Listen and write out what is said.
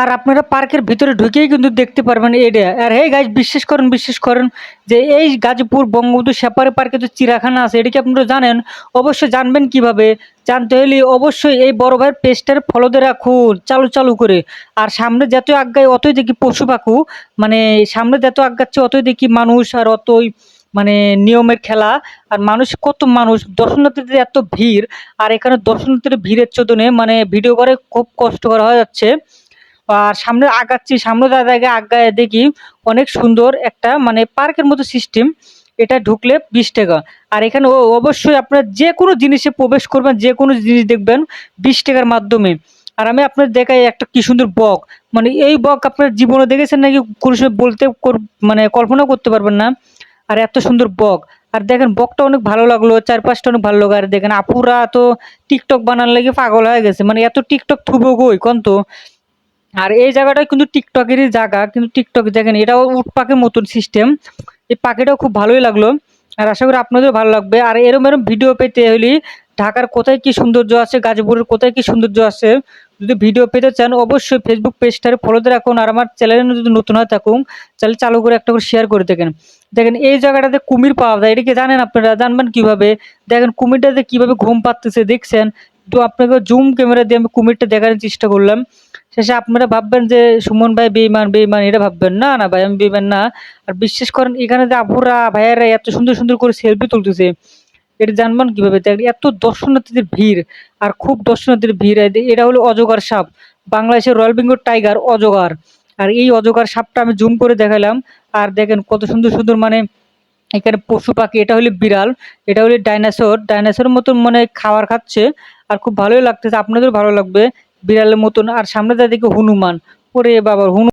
আর আপনারা পার্কের ভিতরে ঢুকেই কিন্তু দেখতে পারবেন এটা আর এই গাছ বিশ্বাস করেন বিশ্বাস করেন যে এই গাজীপুর বঙ্গবন্ধু সেপারে পার্কে যে চিড়াখানা আছে, এটা কি আপনারা জানেন? অবশ্যই জানবেন কীভাবে। জানতে হলে অবশ্যই এই বড় ভাইয়ের পেজটার ফলো দিয়ে রাখুন, চালু চালু করে। আর সামনে যত আজ্ঞায় অতই দেখি পশু পাখু মানে সামনে যত আজ্ঞাচ্ছে অতই দেখি মানুষ আর অতই মানে নিয়মের খেলা। আর মানুষ কত মানুষ, দর্শনার্থীদের এত ভিড়। আর এখানে দর্শনার্থীদের ভিড়ের চোদনে মানে ভিডিও করে খুব কষ্টকর হয়ে যাচ্ছে। সামনে আগাচ্ছি, সামনে দাদাকে আগায় দেখি অনেক সুন্দর একটা মানে পার্কের মতো সিস্টেম এটা ঢুকলে বিশ টাকা। আর এখানে অবশ্যই আপনার যে কোনো জিনিসে প্রবেশ করবেন, যে কোনো জিনিস দেখবেন বিশ টাকার মাধ্যমে। আর আমি আপনার দেখাই একটা কি সুন্দর বক। মানে এই বক আপনার জীবনে দেখেছেন নাকি কোনো সময় বলতে মানে কল্পনা করতে পারবেন না। আর এত সুন্দর বক। আর দেখেন বকটা অনেক ভালো লাগল, চারপাশটা অনেক ভালো লাগল। আর দেখেন আপুরা তো টিকটক বানার লাগে পাগল হয়ে গেছে। মানে এত টিকটক থুবো গই কোন তো? আর এই জায়গাটা কিন্তু টিকটকেরই জায়গা, কিন্তু টিকটক দেখেন, এটাও উট পাখির মতন সিস্টেম এই পাখিটাও খুব ভালোই লাগল। আর আশা করি আপনাদেরও ভালো লাগবে। আর এরম এরম ভিডিও পেতে হলে ঢাকার কোথায় কি সৌন্দর্য আছে, গাজীপুরের কোথায় কি সৌন্দর্য আছে, যদি ভিডিও পেতে চান, অবশ্যই ফেসবুক পেজটারে ফলোতে রাখুন। আর আমার চ্যানেলে যদি নতুন হয়ে থাকুন, তাহলে চালু করে একটা করে শেয়ার করে দেখেন। দেখেন, এই জায়গাটাতে কুমির পাওয়া যায়, এটা কি জানেন আপনারা? জানবেন কীভাবে? দেখেন, কুমিরটাতে কীভাবে ঘুম পাচ্ছে দেখছেন? তো আপনাকে জুম ক্যামেরা দিয়ে আমি কুমিরটা দেখানোর চেষ্টা করলাম। শেষে আপনারা ভাববেন যে সুমন ভাই বেইমান বেইমান এটা ভাববেন না না ভাই, আমি বেইমান না। আর বিশ্বাস করেন, এখানে যে আপুরা ভাইয়ারা এত সুন্দর সুন্দর করে সেলফি তুলতেছে, এটা জানবেন কীভাবে? এত দর্শনার্থীদের ভিড়, আর খুব দর্শনার্থীর ভিড় এটা হলো অজগর সাপ। বাংলাদেশের রয়্যাল বেঙ্গল টাইগার অজগর। আর এই অজগর সাপটা আমি জুম করে দেখালাম, আর দেখেন কত সুন্দর সুন্দর মানে এখানে পশু পাখি, এটা হলো বিড়াল, এটা হলো ডাইনোসর। ডাইনোসরের মতন মানে খাবার খাচ্ছে, আর খুব ভালোই লাগতেছে আপনাদের ভালো লাগবে। বিড়ালের মতন আর সামনে দেখি হনুমান ওরে বাবা হনু